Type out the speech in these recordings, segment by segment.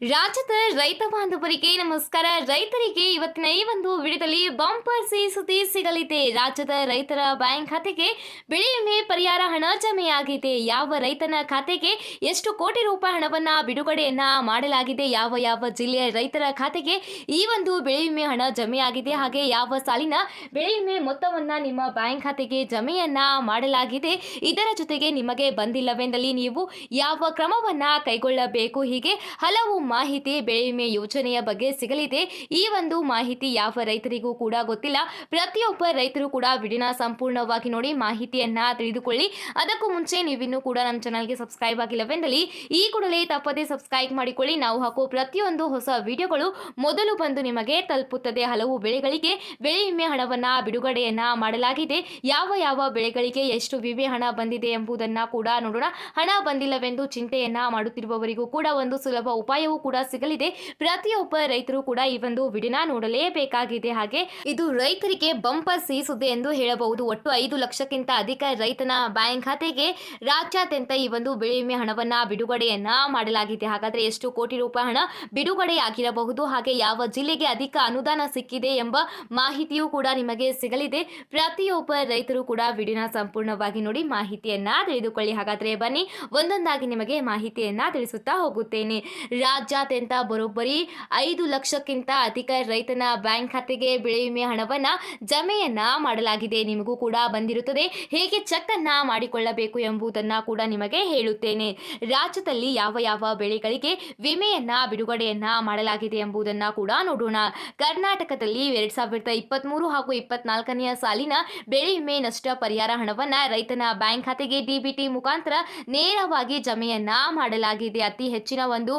ರಾಜ್ಯದ ರೈತ ಬಾಂಧವರಿಗೆ ನಮಸ್ಕಾರ. ರೈತರಿಗೆ ಇವತ್ತಿನ ಈ ಒಂದು ವಿಡಿಯೋದಲ್ಲಿ ಬಂಪರ್ ಸಿ ಸುದ್ದಿ ಸಿಗಲಿದೆ. ರಾಜ್ಯದ ರೈತರ ಬ್ಯಾಂಕ್ ಖಾತೆಗೆ ಬೆಳೆ ವಿಮೆ ಪರಿಹಾರ ಹಣ ಜಮೆಯಾಗಿದೆ ಯಾವ ರೈತನ ಖಾತೆಗೆ ಎಷ್ಟು ಕೋಟಿ ರೂಪಾಯಿ ಹಣವನ್ನ ಬಿಡುಗಡೆಯನ್ನ ಮಾಡಲಾಗಿದೆ? ಯಾವ ಯಾವ ಜಿಲ್ಲೆಯ ರೈತರ ಖಾತೆಗೆ ಈ ಒಂದು ಬೆಳೆ ವಿಮೆ ಹಣ ಜಮೆಯಾಗಿದೆ ಹಾಗೆ ಯಾವ ಸಾಲಿನ ಬೆಳೆ ವಿಮೆ ಮೊತ್ತವನ್ನ ನಿಮ್ಮ ಬ್ಯಾಂಕ್ ಖಾತೆಗೆ ಜಮೆಯನ್ನ ಮಾಡಲಾಗಿದೆ? ಇದರ ಜೊತೆಗೆ ನಿಮಗೆ ಬಂದಿಲ್ಲವೆಂದಲ್ಲಿ ನೀವು ಯಾವ ಕ್ರಮವನ್ನ ಕೈಗೊಳ್ಳಬೇಕು? ಹೀಗೆ ಹಲವು ಮಾಹಿತಿ ಬೆಳೆ ವಿಮೆ ಯೋಜನೆಯ ಬಗ್ಗೆ ಸಿಗಲಿದೆ. ಈ ಒಂದು ಮಾಹಿತಿ ಯಾವ ರೈತರಿಗೂ ಕೂಡ ಗೊತ್ತಿಲ್ಲ. ಪ್ರತಿಯೊಬ್ಬ ರೈತರು ಕೂಡ ವಿಡಿನ ಸಂಪೂರ್ಣವಾಗಿ ನೋಡಿ ಮಾಹಿತಿಯನ್ನ ತಿಳಿದುಕೊಳ್ಳಿ. ಅದಕ್ಕೂ ಮುಂಚೆ ನೀವಿನ್ನೂ ಕೂಡ ನಮ್ಮ ಚಾನಲ್ಗೆ ಸಬ್ಸ್ಕ್ರೈಬ್ ಆಗಿಲ್ಲವೆಂದಲ್ಲಿ ಈ ಕೂಡಲೇ ತಪ್ಪದೆ ಸಬ್ಸ್ಕ್ರೈಬ್ ಮಾಡಿಕೊಳ್ಳಿ. ನಾವು ಹಾಕೋ ಪ್ರತಿಯೊಂದು ಹೊಸ ವಿಡಿಯೋಗಳು ಮೊದಲು ಬಂದು ನಿಮಗೆ ತಲುಪುತ್ತದೆ. ಹಲವು ಬೆಳೆಗಳಿಗೆ ಬೆಳೆ ವಿಮೆ ಹಣವನ್ನ, ಬಿಡುಗಡೆಯನ್ನ ಮಾಡಲಾಗಿದೆ. ಯಾವ ಯಾವ ಬೆಳೆಗಳಿಗೆ ಎಷ್ಟು ವಿಮೆ ಹಣ ಬಂದಿದೆ ಎಂಬುದನ್ನ ಕೂಡ ನೋಡೋಣ. ಹಣ ಬಂದಿಲ್ಲವೆಂದು ಚಿಂತೆಯನ್ನ ಮಾಡುತ್ತಿರುವವರಿಗೂ ಕೂಡ ಒಂದು ಸುಲಭ ಉಪಾಯವೂ ಕೂಡ ಸಿಗಲಿದೆ. ಪ್ರತಿಯೊಬ್ಬ ರೈತರು ಕೂಡ ಈ ಒಂದು ವಿಡಿಯೋನ ನೋಡಲೇಬೇಕಾಗಿದೆ. ಹಾಗೆ ಇದು ರೈತರಿಗೆ ಬಂಪರ್ ಸುದ್ದಿ ಎಂದು ಹೇಳಬಹುದು. ಒಟ್ಟು ಐದು ಲಕ್ಷಕ್ಕಿಂತ ಅಧಿಕ ರೈತನ ಬ್ಯಾಂಕ್ ಖಾತೆಗೆ ರಾಜ್ಯಾದ್ಯಂತ ಈ ಒಂದು ಬೆಳೆ ವಿಮೆ ಹಣವನ್ನ ಬಿಡುಗಡೆಯನ್ನ ಮಾಡಲಾಗಿದೆ. ಹಾಗಾದ್ರೆ ಎಷ್ಟು ಕೋಟಿ ರೂಪಾಯಿ ಹಣ ಬಿಡುಗಡೆಯಾಗಿರಬಹುದು? ಹಾಗೆ ಯಾವ ಜಿಲ್ಲೆಗೆ ಅಧಿಕ ಅನುದಾನ ಸಿಕ್ಕಿದೆ ಎಂಬ ಮಾಹಿತಿಯೂ ಕೂಡ ನಿಮಗೆ ಸಿಗಲಿದೆ. ಪ್ರತಿಯೊಬ್ಬ ರೈತರು ಕೂಡ ವಿಡಿಯೋನ ಸಂಪೂರ್ಣವಾಗಿ ನೋಡಿ ಮಾಹಿತಿಯನ್ನ ತಿಳಿದುಕೊಳ್ಳಿ. ಹಾಗಾದ್ರೆ ಬನ್ನಿ, ಒಂದೊಂದಾಗಿ ನಿಮಗೆ ಮಾಹಿತಿಯನ್ನ ತಿಳಿಸುತ್ತಾ ಹೋಗುತ್ತೇನೆ. ರಾಜ್ಯಾದ್ಯಂತ ಬರೋಬ್ಬರಿ ಐದು ಲಕ್ಷಕ್ಕಿಂತ ಅಧಿಕ ರೈತನ ಬ್ಯಾಂಕ್ ಖಾತೆಗೆ ಬೆಳೆ ವಿಮೆ ಹಣವನ್ನ ಜಮೆಯನ್ನ ಮಾಡಲಾಗಿದೆ. ನಿಮಗೂ ಕೂಡ ಬಂದಿರುತ್ತದೆ. ಹೇಗೆ ಚೆಕ್ ಅನ್ನ ಮಾಡಿಕೊಳ್ಳಬೇಕು ಎಂಬುದನ್ನ ಕೂಡ ನಿಮಗೆ ಹೇಳುತ್ತೇನೆ. ರಾಜ್ಯದಲ್ಲಿ ಯಾವ ಯಾವ ಬೆಳೆಗಳಿಗೆ ವಿಮೆಯನ್ನ, ಬಿಡುಗಡೆಯನ್ನ ಮಾಡಲಾಗಿದೆ ಎಂಬುದನ್ನ ಕೂಡ ನೋಡೋಣ. ಕರ್ನಾಟಕದಲ್ಲಿ ಎರಡ್ ಸಾವಿರದ ಇಪ್ಪತ್ಮೂರು ಹಾಗೂ ಇಪ್ಪತ್ನಾಲ್ಕನೆಯ ಸಾಲಿನ ಬೆಳೆ ವಿಮೆ ನಷ್ಟ ಪರಿಹಾರ ಹಣವನ್ನ ರೈತನ ಬ್ಯಾಂಕ್ ಖಾತೆಗೆ ಡಿಬಿಟಿ ಮುಖಾಂತರ ನೇರವಾಗಿ ಜಮೆಯನ್ನ ಮಾಡಲಾಗಿದೆ. ಅತಿ ಹೆಚ್ಚಿನ ಒಂದು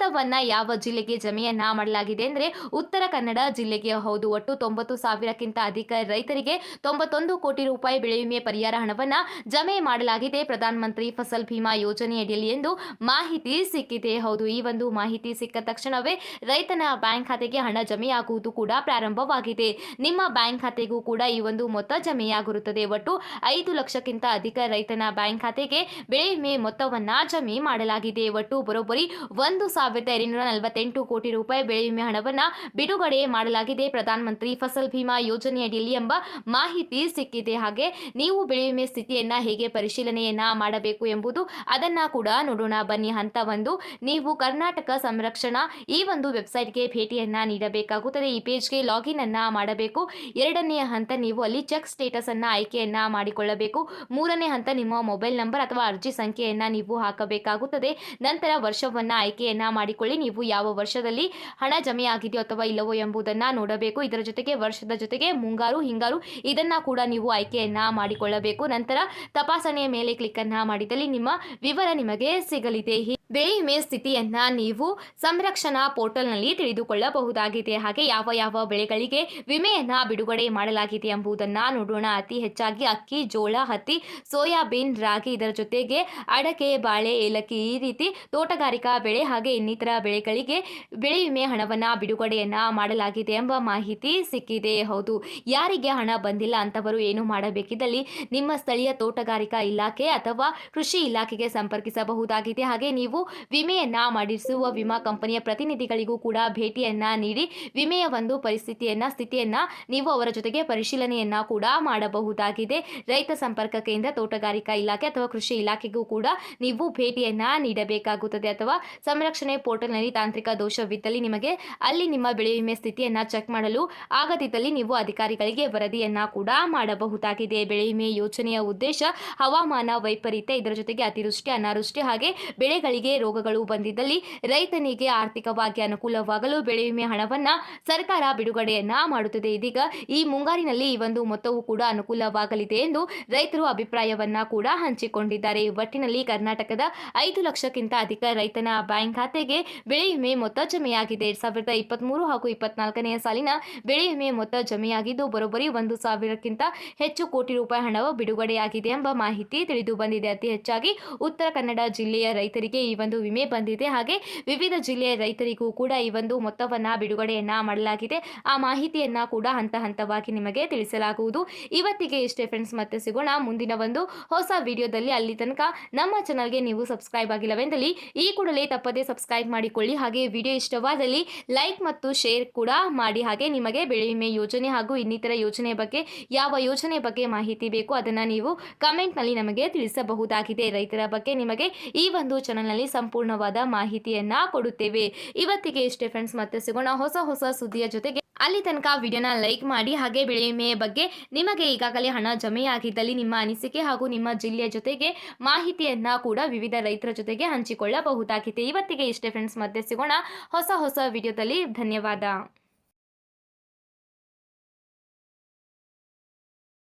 ಮೊತ್ತವನ್ನ ಯಾವ ಜಿಲ್ಲೆಗೆ ಜಮೆಯನ್ನ ಮಾಡಲಾಗಿದೆ ಅಂದರೆ ಉತ್ತರ ಕನ್ನಡ ಜಿಲ್ಲೆಗೆ ಹೌದು. ಒಟ್ಟು ತೊಂಬತ್ತು ಸಾವಿರಕ್ಕಿಂತ ಅಧಿಕ ರೈತರಿಗೆ ತೊಂಬತ್ತೊಂದು ಕೋಟಿ ರೂಪಾಯಿ ಬೆಳೆ ವಿಮೆ ಪರಿಹಾರ ಹಣವನ್ನ ಜಮೆ ಮಾಡಲಾಗಿದೆ. ಪ್ರಧಾನಮಂತ್ರಿ ಫಸಲ್ ಭೀಮಾ ಯೋಜನೆಯಡಿಯಲ್ಲಿ ಎಂದು ಮಾಹಿತಿ ಸಿಕ್ಕಿದೆ. ಹೌದು, ಈ ಒಂದು ಮಾಹಿತಿ ಸಿಕ್ಕ ತಕ್ಷಣವೇ ರೈತನ ಬ್ಯಾಂಕ್ ಖಾತೆಗೆ ಹಣ ಜಮೆಯಾಗುವುದು ಕೂಡ ಪ್ರಾರಂಭವಾಗಿದೆ. ನಿಮ್ಮ ಬ್ಯಾಂಕ್ ಖಾತೆಗೂ ಕೂಡ ಈ ಒಂದು ಮೊತ್ತ ಜಮೆಯಾಗಿರುತ್ತದೆ. ಒಟ್ಟು ಐದು ಲಕ್ಷಕ್ಕಿಂತ ಅಧಿಕ ರೈತನ ಬ್ಯಾಂಕ್ ಖಾತೆಗೆ ಬೆಳೆ ವಿಮೆ ಮೊತ್ತವನ್ನ ಜಮೆ ಮಾಡಲಾಗಿದೆ. ಒಟ್ಟು ಬರೋಬ್ಬರಿ ಒಂದು ಸಾವಿರದ ಎರಡುನೂರ ನಲವತ್ತೆಂಟು ಕೋಟಿ ರೂಪಾಯಿ ಬೆಳೆ ವಿಮೆ ಹಣವನ್ನು ಬಿಡುಗಡೆ ಮಾಡಲಾಗಿದೆ. ಪ್ರಧಾನಮಂತ್ರಿ ಫಸಲ್ ಭೀಮಾ ಯೋಜನೆಯಡಿಯಲ್ಲಿ ಎಂಬ ಮಾಹಿತಿ ಸಿಕ್ಕಿದೆ. ಹಾಗೆ ನೀವು ಬೆಳೆ ವಿಮೆ ಸ್ಥಿತಿಯನ್ನ ಹೇಗೆ ಪರಿಶೀಲನೆಯನ್ನ ಮಾಡಬೇಕು ಎಂಬುದು ಅದನ್ನ ಕೂಡ ನೋಡೋಣ. ಬನ್ನಿ, ಹಂತ ಒಂದು. ನೀವು ಕರ್ನಾಟಕ ಸಂರಕ್ಷಣಾ ಈ ಒಂದು ವೆಬ್ಸೈಟ್ಗೆ ಭೇಟಿಯನ್ನ ನೀಡಬೇಕಾಗುತ್ತದೆ. ಈ ಪೇಜ್ಗೆ ಲಾಗಿನ್ ಅನ್ನ ಮಾಡಬೇಕು. ಎರಡನೆಯ ಹಂತ ನೀವು ಅಲ್ಲಿ ಚೆಕ್ ಸ್ಟೇಟಸ್ ಅನ್ನ ಆಯ್ಕೆಯನ್ನ ಮಾಡಿಕೊಳ್ಳಬೇಕು. ಮೂರನೇ ಹಂತ ನಿಮ್ಮ ಮೊಬೈಲ್ ನಂಬರ್ ಅಥವಾ ಅರ್ಜಿ ಸಂಖ್ಯೆಯನ್ನ ನೀವು ಹಾಕಬೇಕಾಗುತ್ತದೆ. ನಂತರ ವರ್ಷವನ್ನ ಆಯ್ಕೆಯನ್ನ ಮಾಡಿಕೊಳ್ಳಿ. ನೀವು ಯಾವ ವರ್ಷದಲ್ಲಿ ಹಣ ಜಮೆಯಾಗಿದೆಯೋ ಅಥವಾ ಇಲ್ಲವೋ ಎಂಬುದನ್ನ ನೋಡಬೇಕು. ಇದರ ಜೊತೆಗೆ ವರ್ಷದ ಜೊತೆಗೆ ಮುಂಗಾರು, ಹಿಂಗಾರು, ಇದನ್ನ ಕೂಡ ನೀವು ಆಯ್ಕೆಯನ್ನು ಮಾಡಿಕೊಳ್ಳಬೇಕು. ನಂತರ ತಪಾಸಣೆಯ ಮೇಲೆ ಕ್ಲಿಕ್ ಅನ್ನ ಮಾಡಿದಲ್ಲಿ ನಿಮ್ಮ ವಿವರ ನಿಮಗೆ ಸಿಗಲಿದೆ. ಬೆಳೆ ವಿಮೆ ಸ್ಥಿತಿಯನ್ನ ನೀವು ಸಂರಕ್ಷಣಾ ಪೋರ್ಟಲ್ನಲ್ಲಿ ತಿಳಿದುಕೊಳ್ಳಬಹುದಾಗಿದೆ. ಹಾಗೆ ಯಾವ ಯಾವ ಬೆಳೆಗಳಿಗೆ ವಿಮೆಯನ್ನ ಬಿಡುಗಡೆ ಮಾಡಲಾಗಿದೆ ಎಂಬುದನ್ನ ನೋಡೋಣ. ಅತಿ ಹೆಚ್ಚಾಗಿ ಅಕ್ಕಿ, ಜೋಳ, ಹತ್ತಿ, ಸೋಯಾಬೀನ್, ರಾಗಿ ಇದರ ಜೊತೆಗೆ ಅಡಕೆ, ಬಾಳೆ, ಏಲಕ್ಕಿ ಈ ರೀತಿ ತೋಟಗಾರಿಕಾ ಬೆಳೆ ಹಾಗೆ ಇನ್ನಿತರ ಬೆಳೆಗಳಿಗೆ ಬೆಳೆ ವಿಮೆ ಹಣವನ್ನ ಬಿಡುಗಡೆಯನ್ನ ಮಾಡಲಾಗಿದೆ ಎಂಬ ಮಾಹಿತಿ ಸಿಕ್ಕಿದೆ. ಹೌದು, ಯಾರಿಗೆ ಹಣ ಬಂದಿಲ್ಲ ಅಂತವರು ಏನು ಮಾಡಬೇಕಿದ್ದಲ್ಲಿ ನಿಮ್ಮ ಸ್ಥಳೀಯ ತೋಟಗಾರಿಕಾ ಇಲಾಖೆ ಅಥವಾ ಕೃಷಿ ಇಲಾಖೆಗೆ ಸಂಪರ್ಕಿಸಬಹುದಾಗಿದೆ. ಹಾಗೆ ನೀವು ವಿಮೆಯನ್ನ ಮಾಡಿಸುವ ವಿಮಾ ಕಂಪನಿಯ ಪ್ರತಿನಿಧಿಗಳಿಗೂ ಕೂಡ ಭೇಟಿಯನ್ನ ನೀಡಿ ವಿಮೆಯ ಒಂದು ಪರಿಸ್ಥಿತಿಯನ್ನ, ಸ್ಥಿತಿಯನ್ನ ನೀವು ಅವರ ಜೊತೆಗೆ ಪರಿಶೀಲನೆಯನ್ನ ಕೂಡ ಮಾಡಬಹುದಾಗಿದೆ. ರೈತ ಸಂಪರ್ಕ ಕೇಂದ್ರ, ತೋಟಗಾರಿಕಾ ಇಲಾಖೆ ಅಥವಾ ಕೃಷಿ ಇಲಾಖೆಗೂ ಕೂಡ ನೀವು ಭೇಟಿಯನ್ನ ನೀಡಬೇಕಾಗುತ್ತದೆ. ಅಥವಾ ಸಂರಕ್ಷಣೆ ಪೋರ್ಟಲ್ನಲ್ಲಿ ತಾಂತ್ರಿಕ ದೋಷವಿದ್ದಲ್ಲಿ ನಿಮಗೆ ಅಲ್ಲಿ ನಿಮ್ಮ ಬೆಳೆ ವಿಮೆ ಸ್ಥಿತಿಯನ್ನ ಚೆಕ್ ಮಾಡಲು ಆಗದಿದ್ದಲ್ಲಿ ನೀವು ಅಧಿಕಾರಿಗಳಿಗೆ ವರದಿಯನ್ನ ಕೂಡ ಮಾಡಬಹುದಾಗಿದೆ. ಬೆಳೆ ವಿಮೆ ಯೋಜನೆಯ ಉದ್ದೇಶ ಹವಾಮಾನ, ವೈಪರೀತ್ಯ ಇದರ ಜೊತೆಗೆ ಅತಿವೃಷ್ಟಿ, ಅನಾವೃಷ್ಟಿ ಹಾಗೆ ಬೆಳೆಗಳಿಗೆ ರೋಗಗಳು ಬಂದಿದ್ದಲ್ಲಿ ರೈತನಿಗೆ ಆರ್ಥಿಕವಾಗಿ ಅನುಕೂಲವಾಗಲು ಬೆಳೆ ವಿಮೆ ಹಣವನ್ನ ಸರ್ಕಾರ ಬಿಡುಗಡೆಯನ್ನ ಮಾಡುತ್ತದೆ. ಇದೀಗ ಈ ಮುಂಗಾರಿನಲ್ಲಿ ಈ ಒಂದು ಮೊತ್ತವು ಕೂಡ ಅನುಕೂಲವಾಗಲಿದೆ ಎಂದು ರೈತರು ಅಭಿಪ್ರಾಯವನ್ನ ಕೂಡ ಹಂಚಿಕೊಂಡಿದ್ದಾರೆ. ಒಟ್ಟಿನಲ್ಲಿ ಕರ್ನಾಟಕದ ಐದು ಲಕ್ಷಕ್ಕಿಂತ ಅಧಿಕ ರೈತನ ಬ್ಯಾಂಕ್ ಖಾತೆಗೆ ಬೆಳೆ ವಿಮೆ ಮೊತ್ತ ಜಮೆಯಾಗಿದೆ. ಎರಡ್ ಸಾವಿರದ ಇಪ್ಪತ್ಮೂರು ಹಾಗೂ ಇಪ್ಪತ್ನಾಲ್ಕನೆಯ ಸಾಲಿನ ಬೆಳೆ ವಿಮೆ ಮೊತ್ತ ಜಮೆಯಾಗಿದ್ದು, ಬರೋಬ್ಬರಿ ಒಂದು ಸಾವಿರಕ್ಕಿಂತ ಹೆಚ್ಚು ಕೋಟಿ ರೂಪಾಯಿ ಹಣವು ಬಿಡುಗಡೆಯಾಗಿದೆ ಎಂಬ ಮಾಹಿತಿ ತಿಳಿದು ಬಂದಿದೆ. ಅತಿ ಹೆಚ್ಚಾಗಿ ಉತ್ತರ ಕನ್ನಡ ಜಿಲ್ಲೆಯ ರೈತರಿಗೆ ಈ ಒಂದು ವಿಮೆ ಬಂದಿದೆ. ಹಾಗೆ ವಿವಿಧ ಜಿಲ್ಲೆಯ ರೈತರಿಗೂ ಕೂಡ ಈ ಒಂದು ಮೊತ್ತವನ್ನ ಬಿಡುಗಡೆಯನ್ನ ಮಾಡಲಾಗಿದೆ. ಆ ಮಾಹಿತಿಯನ್ನ ಕೂಡ ಹಂತ ಹಂತವಾಗಿ ನಿಮಗೆ ತಿಳಿಸಲಾಗುವುದು. ಇವತ್ತಿಗೆ ಇಷ್ಟೇ ಫ್ರೆಂಡ್ಸ್ ಮತ್ತೆ ಸಿಗೋಣ ಮುಂದಿನ ಒಂದು ಹೊಸ ವಿಡಿಯೋದಲ್ಲಿ. ಅಲ್ಲಿ ತನಕ ನಮ್ಮ ಚಾನಲ್ಗೆ ನೀವು ಸಬ್ಸ್ಕ್ರೈಬ್ ಆಗಿಲ್ಲವೆಂದಲ್ಲಿ, ಈ ಕೂಡಲೇ ತಪ್ಪದೇ ಸಬ್ಸ್ಕ್ರೈಬ್ ಮಾಡಿಕೊಳ್ಳಿ. ಹಾಗೆ ವಿಡಿಯೋ ಇಷ್ಟವಾದಲ್ಲಿ ಲೈಕ್ ಮತ್ತು ಶೇರ್ ಕೂಡ ಮಾಡಿ. ಹಾಗೆ ನಿಮಗೆ ಬೆಳೆ ವಿಮೆ ಯೋಜನೆ ಹಾಗೂ ಇನ್ನಿತರ ಯೋಜನೆ ಬಗ್ಗೆ, ಯಾವ ಯೋಜನೆ ಬಗ್ಗೆ ಮಾಹಿತಿ ಬೇಕು ಅದನ್ನು ನೀವು ಕಮೆಂಟ್ನಲ್ಲಿ ನಮಗೆ ತಿಳಿಸಬಹುದಾಗಿದೆ. ರೈತರ ಬಗ್ಗೆ ನಿಮಗೆ ಈ ಒಂದು ಚಾನಲ್ನಲ್ಲಿ ಸಂಪೂರ್ಣವಾದ ಮಾಹಿತಿಯನ್ನ ಕೊಡುತ್ತೇವೆ. ಇವತ್ತಿಗೆ ಇಷ್ಟೇ ಫ್ರೆಂಡ್ಸ್ ಮತ್ತೆ ಸಿಗೋಣ ಹೊಸ ಹೊಸ ಸುದ್ದಿಯ ಜೊತೆಗೆ. ಅಲ್ಲಿ ತನಕ ವಿಡಿಯೋನ ಲೈಕ್ ಮಾಡಿ, ಹಾಗೆ ಬೆಳೆ ವಿಮೆಯ ಬಗ್ಗೆ ನಿಮಗೆ ಈಗಾಗಲೇ ಹಣ ಜಮೆಯಾಗಿದ್ದಲ್ಲಿ ನಿಮ್ಮ ಅನಿಸಿಕೆ ಹಾಗೂ ನಿಮ್ಮ ಜಿಲ್ಲೆಯ ಜೊತೆಗೆ ಮಾಹಿತಿಯನ್ನ ಕೂಡ ವಿವಿಧ ರೈತರ ಜೊತೆಗೆ ಹಂಚಿಕೊಳ್ಳಬಹುದಾಗಿದೆ. ಇವತ್ತಿಗೆ ಇಷ್ಟೇ ಫ್ರೆಂಡ್ಸ್ ಮತ್ತೆ ಸಿಗೋಣ ಹೊಸ ಹೊಸ ವಿಡಿಯೋದಲ್ಲಿ. ಧನ್ಯವಾದ.